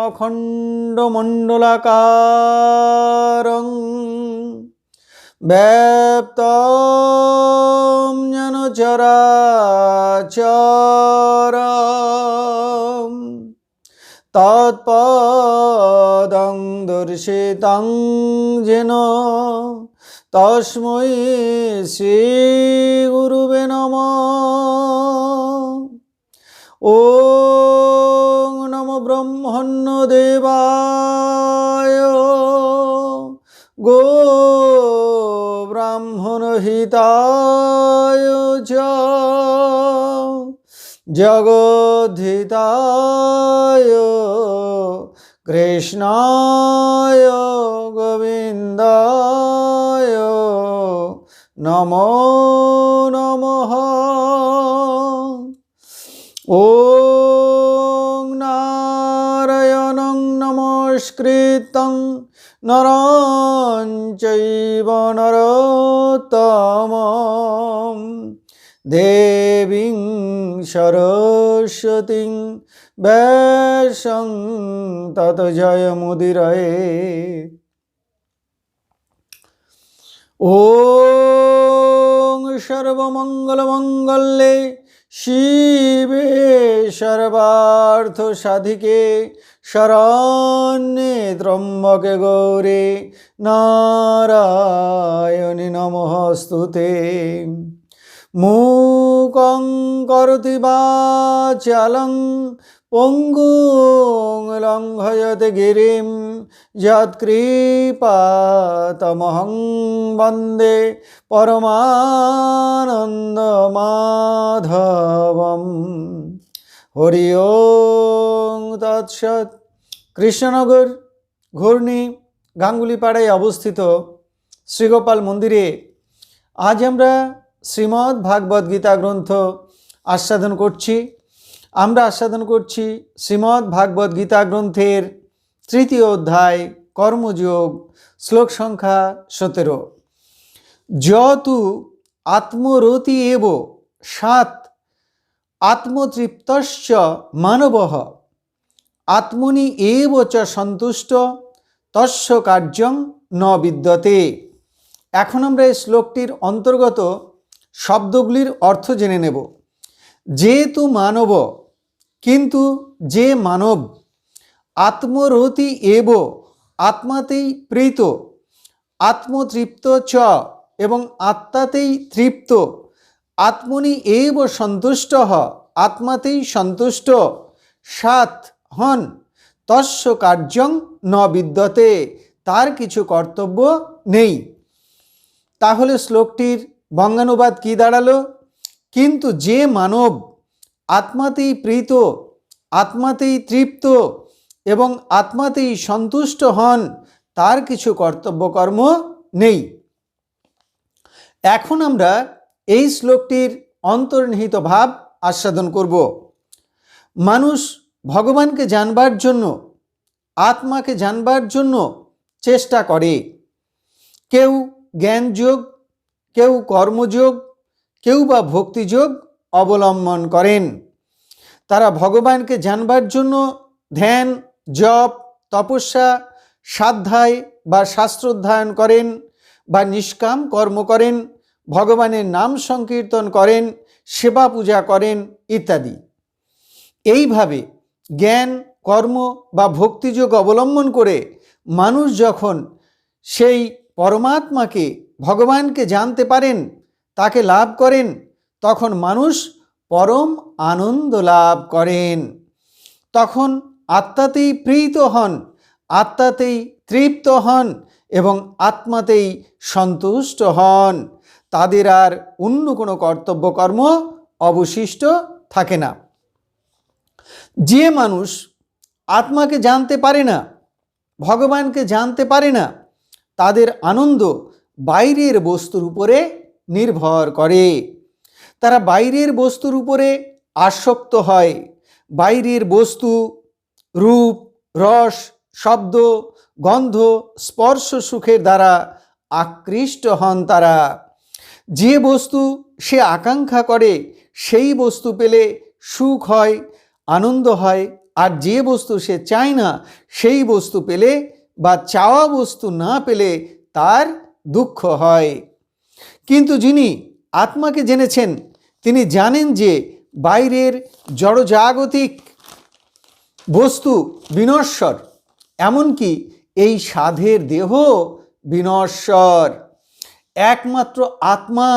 অখণ্ডমণ্ডলাকারং ব্যাপ্তম যেন তৎপদং দর্শিতং যেন তস্মৈ শ্রী গুরুবে নমঃ ॐ ব্রহ্মণ্য দেবায় গো ব্রাহ্মণ হিতায় জগদ্ধিতায় কৃষ্ণায় গোবিন্দায় নমো नमस्कृतं नरं चैव नरोत्तमं देवीं सरस्वतीं वैशं तत् जयमुदिरये ॐ सर्वमङ्गलमङ्गल्ये শিবে সর্বার্থ সাধিকে শরণ্যে ত্রম্বকে গৌরে নারায়ণী নমস্তুতে। মূকং করতি বাচালং পঙ্গুং লঙ্ঘয়তে গিরিম যৎকৃপাতমহং বন্দে পরমানন্দমাধবম হরি ওং তৎসৎ। কৃষ্ণনগর ঘূর্ণি গাঙ্গুলিপাড়ায় অবস্থিত শ্রীগোপাল মন্দিরে আজ আমরা শ্রীমদ্ ভাগবত গীতা গ্রন্থ আস্বাদন করছি। আমরা আস্বাদন করছি শ্রীমদ্ ভাগবত গীতা গ্রন্থের তৃতীয় অধ্যায়, কর্মযোগ, শ্লোক সংখ্যা সতেরো। যতু আত্মরতি এব সাত, আত্মতৃপ্তশ্চ মানব আত্মনি এব চ সন্তুষ্ট, তস্য কার্যং ন বিদ্যতে। এখন আমরা এই শ্লোকটির অন্তর্গত শব্দগুলির অর্থ জেনে নেব। যেহেতু মানব, কিন্তু যে মানব আত্মরতি এব, আত্মাতেই প্রীত, আত্মতৃপ্ত চ এবং আত্মাতেই তৃপ্ত, আত্মনি এব সন্তুষ্ট আত্মাতেই সন্তুষ্ট, সাত হন। তস্য কার্যং ন বিদ্যতে, তার কিছু কর্তব্য নেই। তাহলে শ্লোকটির বঙ্গানুবাদ কি দাঁড়াল? কিন্তু যে মানব আত্মাতেই প্রীত, আত্মাতেই তৃপ্ত এবং আত্মাতেই সন্তুষ্ট হন, তার কিছু কর্তব্যকর্ম নেই। এখন আমরা এই শ্লোকটির অন্তর্নিহিত ভাব আস্বাদন করব। মানুষ ভগবানকে জানবার জন্য, আত্মাকে জানবার জন্য চেষ্টা করে। কেউ জ্ঞানযোগ, কেউ কর্মযোগ, কেউ বা ভক্তিযোগ অবলম্বন করেন। তারা ভগবানকে জানবার জন্য ধ্যান, জপ, তপস্যা, সাধ্যায় বা শাস্ত্রোধ্যায়ন করেন বা নিষ্কাম কর্ম করেন, ভগবানের নাম সংকীর্তন করেন, সেবা পূজা করেন ইত্যাদি। এইভাবে জ্ঞান, কর্ম বা ভক্তিযোগ অবলম্বন করে মানুষ যখন সেই পরমাত্মাকে, ভগবানকে জানতে পারেন, তাকে লাভ করেন, তখন মানুষ পরম আনন্দ লাভ করেন। তখন আত্মাতেই প্রীত হন, আত্মাতেই তৃপ্ত হন এবং আত্মাতেই সন্তুষ্ট হন। তাদের আর অন্য কোনো কর্তব্যকর্ম অবশিষ্ট থাকে না। যে মানুষ আত্মাকে জানতে পারে না, ভগবানকে জানতে পারে না, তাদের আনন্দ বাইরের বস্তুর উপরে নির্ভর করে। তারা বাইরের বস্তুর উপরে আসক্ত হয়। বাইরের বস্তু, রূপ, রস, শব্দ, গন্ধ, স্পর্শ সুখের দ্বারা আকৃষ্ট হন তারা। যে বস্তু সে আকাঙ্ক্ষা করে, সেই বস্তু পেলে সুখ হয় আনন্দ হয়, আর যে বস্তু সে চায় না, সেই বস্তু পেলে বা চাওয়া বস্তু না পেলে তার দুঃখ হয়। কিন্তু যিনি আত্মাকে জেনেছেন, তিনি জানেন যে বাইরের জড়জাগতিক বস্তু বিনশ্বর, এমনকি এই সাধের দেহ বিনশ্বর। একমাত্র আত্মা,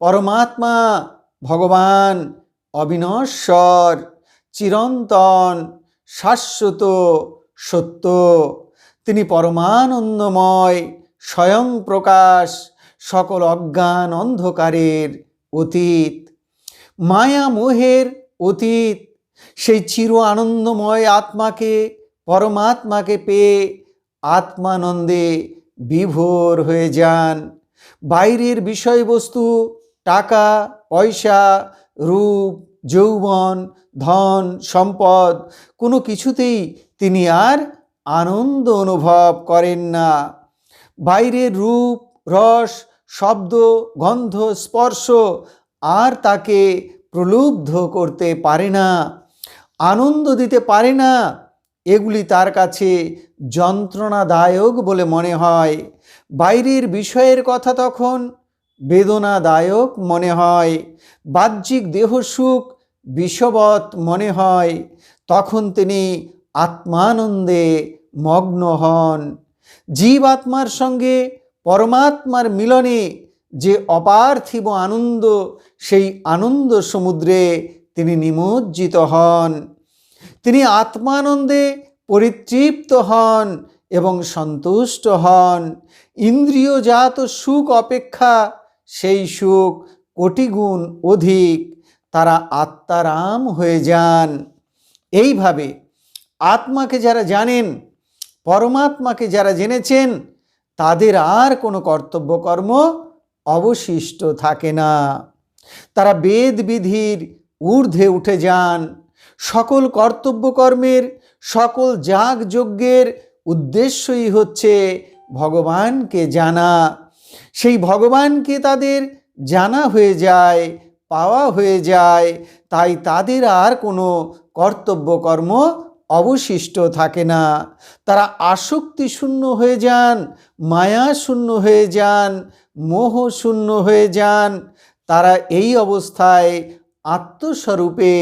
পরমাত্মা ভগবান অবিনশ্বর। চিরন্তন, শাশ্বত, সত্য। তিনি পরমানন্দময়, স্বয়ং প্রকাশ, সকল অজ্ঞান অন্ধকারের অতীত। মায়া মোহের অতীত। সেই চির আনন্দময় আত্মাকে, পরমাত্মাকে পেয়ে আত্মানন্দে বিভোর হয়ে যান। বাইরের বিষয়বস্তু, টাকা, পয়সা, রূপ যৌবন, ধন, সম্পদ, কোনো কিছুতেই তিনি আর আনন্দ অনুভব করেন না। বাইরের রূপ, রস, শব্দ, গন্ধ, স্পর্শ আর তাকে প্রলুব্ধ করতে পারে না, আনন্দ দিতে পারে না। এগুলি তার কাছে যন্ত্রণাদায়ক বলে মনে হয়। বাইরের বিষয়ের কথা তখন বেদনাদায়ক মনে হয়। বাহ্যিক দেহ সুখ বিষবৎ মনে হয়, তখন তিনি আত্মানন্দে মগ্ন হন। জীব আত্মার সঙ্গে পরমাত্মার মিলনে যে অপার্থিব আনন্দ, সেই আনন্দ সমুদ্রে তিনি নিমজ্জিত হন। তিনি আত্মানন্দে পরিতৃপ্ত হন এবং সন্তুষ্ট হন। ইন্দ্রিয়জাত সুখ অপেক্ষা সেই সুখ কোটিগুণ অধিক। তারা আত্মারাম হয়ে যান। এইভাবে আত্মাকে যারা জানেন, পরমাত্মাকে যারা জেনেছেন, তাদের আর কোনো কর্তব্যকর্ম অবশিষ্ট থাকে না। তারা বেদ বিধির ঊর্ধ্বে উঠে যান। সকল কর্তব্যকর্মের, সকল যাগ যজ্ঞের উদ্দেশ্যই হচ্ছে ভগবানকে জানা। সেই ভগবানকে তাদের জানা হয়ে যায়। পাওয়া হয়ে যায়, তাই তাদের আর কোনো কর্তব্যকর্ম অবশিষ্ট থাকে না। তারা আসক্তি শূন্য হয়ে যান, মায়া শূন্য হয়ে যান, মোহ শূন্য হয়ে যান। তারা এই অবস্থায় আত্মস্বরূপে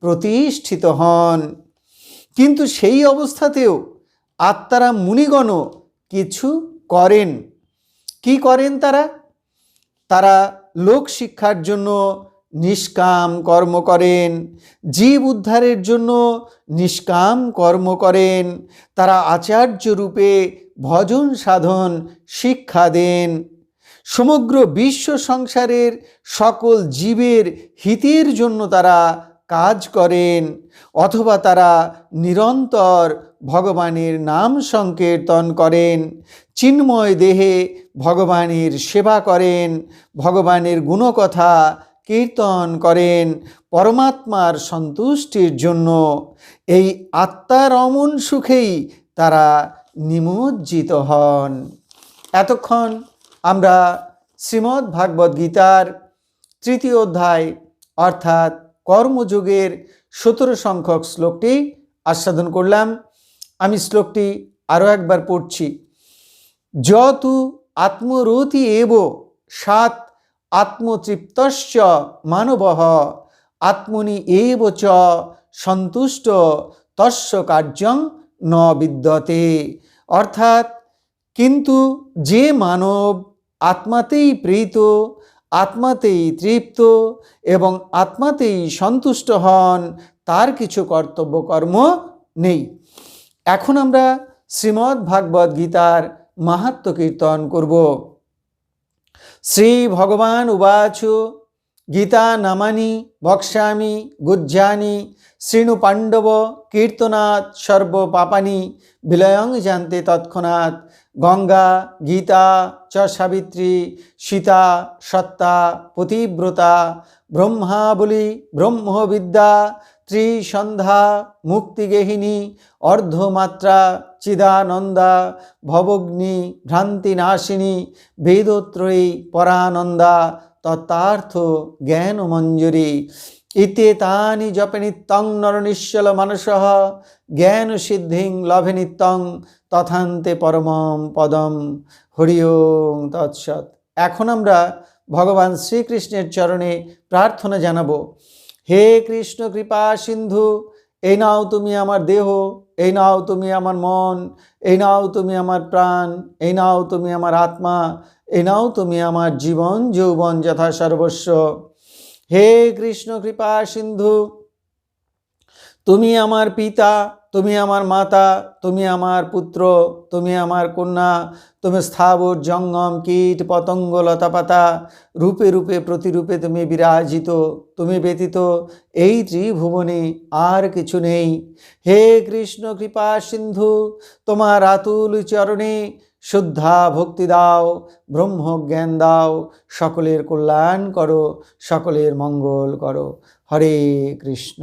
প্রতিষ্ঠিত হন। কিন্তু সেই অবস্থাতেও আত্মারা মুনিগণও কিছু করেন। কি করেন তারা? তারা লোক শিক্ষার জন্য নিষ্কাম কর্ম করেন। জীব উদ্ধারের জন্য নিষ্কাম কর্ম করেন। তারা আচার্য রূপে ভজন সাধন শিক্ষা দেন। সমগ্র বিশ্ব সংসারের সকল জীবের হিতের জন্য তারা কাজ করেন। অথবা তারা নিরন্তর ভগবানের নাম সংকীর্তন করেন। চিন্ময় দেহে ভগবানের সেবা করেন। ভগবানের গুণকথা কীর্তন করেন পরমাত্মার সন্তুষ্টির জন্য। এই আত্মার অমন সুখেই তারা নিমজ্জিত হন। এতক্ষণ আমরা শ্রীমদ্ ভাগবত গীতার তৃতীয় অধ্যায় অর্থাৎ কর্মযোগের সতেরো সংখ্যক শ্লোকটি আস্বাদন করলাম। আমি শ্লোকটি আরও একবার পড়ছি। যতু আত্মরতি এব সাত আত্মতৃপ্তশ্চ মানব, আত্মনি এব চ সন্তুষ্ট, তস্য কার্যং ন বিদ্যতে। অর্থাৎ, কিন্তু যে মানব আত্মাতেই প্রীত, আত্মাতেই তৃপ্ত এবং আত্মাতেই সন্তুষ্ট হন, তার কিছু কর্তব্য কর্ম নেই। এখন আমরা শ্রীমদ্ ভাগবত গীতার মাহাত্ম কীর্তন করব। শ্রী ভগবান উবাচ, গীতা নামানি বক্ষ্যামি গুজ্জানি শৃণু পাণ্ডব কীর্তনাথ সর্ব পাপানি বিলয়ং জানতে তৎক্ষণাৎ গঙ্গা, গীতা, চ সাবিত্রী, সীতা, সত্তা, পতিব্রতা ব্রহ্মাবলী ব্রহ্মবিদ্যা, ত্রিসন্ধ্যা, মুক্তিগেহিনী, অর্ধমাত্রা চিদানন্দা ভবগ্নি, ভ্রান্তিনাশিনী, বেদত্রয়ী, পরানন্দা, তত্ত্বার্থ জ্ঞান জ্ঞানমঞ্জুরি। ইতে তানি জপে নিত্যং নরনিশ্চল মানসঃ জ্ঞান সিদ্ধিং লভে নিত্যং, তথান্তে পরমম পদম। হরি ওং তৎসৎ। এখন আমরা ভগবান শ্রীকৃষ্ণের চরণে প্রার্থনা জানাব। হে কৃষ্ণ কৃপা সিন্ধু, এই নাও তুমি আমার দেহ এই নাও তুমি আমার মন, এই নাও তুমি আমার প্রাণ, এই নাও তুমি আমার আত্মা, এই নাও তুমি আমার জীবন, যৌবন যথা সর্বস্ব। হে কৃষ্ণ কৃপা সিন্ধু, তুমি আমার পিতা তুমি আমার মাতা, তুমি আমার পুত্র, তুমি আমার কন্যা, তুমি স্থাবর, জঙ্গম, কীট, পতঙ্গ, লতাপাতা, রূপে রূপে, প্রতিরূপে তুমি বিরাজিত, তুমি ব্যতীত এই ত্রিভুবনে আর কিছু নেই। হে কৃষ্ণ, কৃপা, সিন্ধু, তোমার আতুল চরণে শুদ্ধা ভক্তি দাও ব্রহ্ম জ্ঞান দাও, সকলের কল্যাণ করো, সকলের মঙ্গল করো। হরে কৃষ্ণ।